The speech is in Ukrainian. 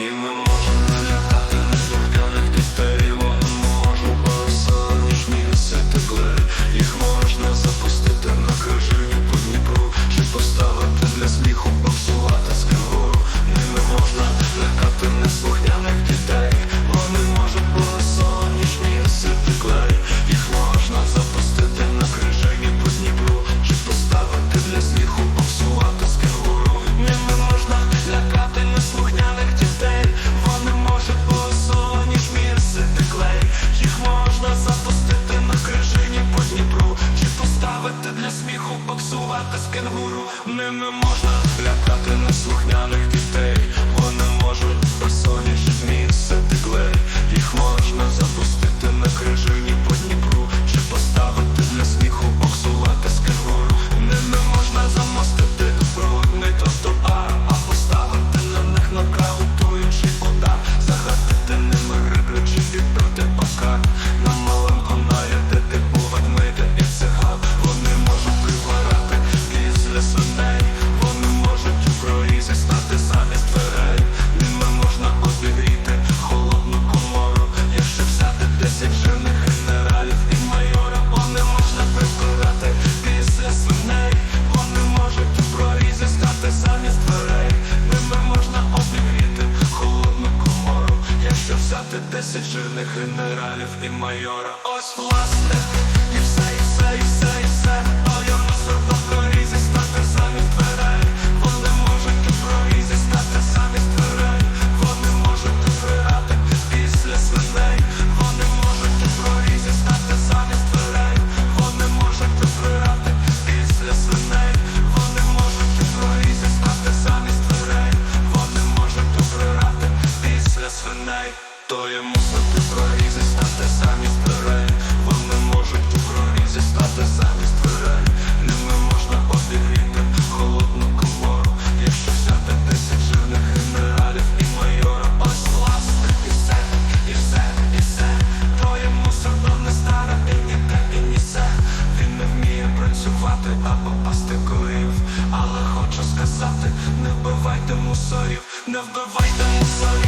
in the morning. in the morning. десять жирних генералів і майора. Ось власне, і все, і все, і все. вбивати або астикурів, але хочу сказати, не вбивайте мусорів, не вбивайте мусорів.